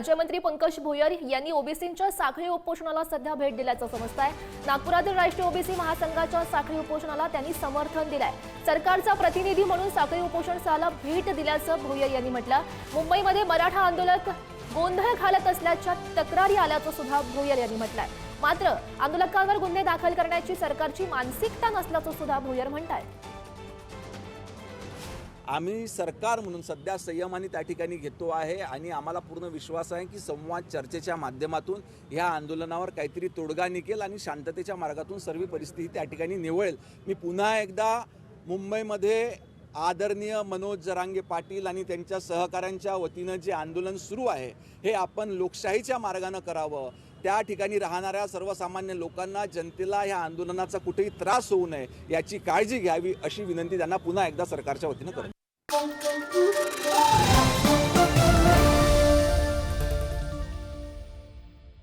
राज्यमंत्री पंकज भोयर यांनी ओबीसींच्या साखळी उपोषणाला सध्या भेट दिल्याचं समजत आहे नागपुरातील राष्ट्रीय ओबीसी महासंघाच्या साखळी उपोषणाला त्यांनी समर्थन दिलंय. सरकारचा प्रतिनिधी म्हणून साखळी उपोषण सहाला भेट दिल्याचं भोयर यांनी म्हटलं. मुंबईमध्ये मराठा आंदोलक गोंधळ घालत असल्याच्या तक्रारी आल्याचं सुद्धा भोयर यांनी म्हटलंय. मात्र आंदोलकांवर गुन्हे दाखल करण्याची सरकारची मानसिकता नसल्याचं सुद्धा भोयर म्हणतायत. आम्ही सरकार म्हणून सध्या संयमाने त्या ठिकाणी घेतो आहे आणि आम्हाला पूर्ण विश्वास आहे की संवाद चर्चेच्या माध्यमातून ह्या आंदोलनावर काहीतरी तोडगा निघेल आणि शांततेच्या मार्गातून सर्व परिस्थिती त्या ठिकाणी निवळेल. मी पुन्हा एकदा मुंबईमध्ये आदरणीय मनोज जरांगे पाटील आणि त्यांच्या सहकाऱ्यांच्या वतीनं जे आंदोलन सुरू आहे हे आपण लोकशाहीच्या मार्गानं करावं. त्या ठिकाणी राहणाऱ्या सर्वसामान्य लोकांना जनतेला ह्या आंदोलनाचा कुठेही त्रास होऊ नये याची काळजी घ्यावी अशी विनंती त्यांना पुन्हा एकदा सरकारच्या वतीनं Música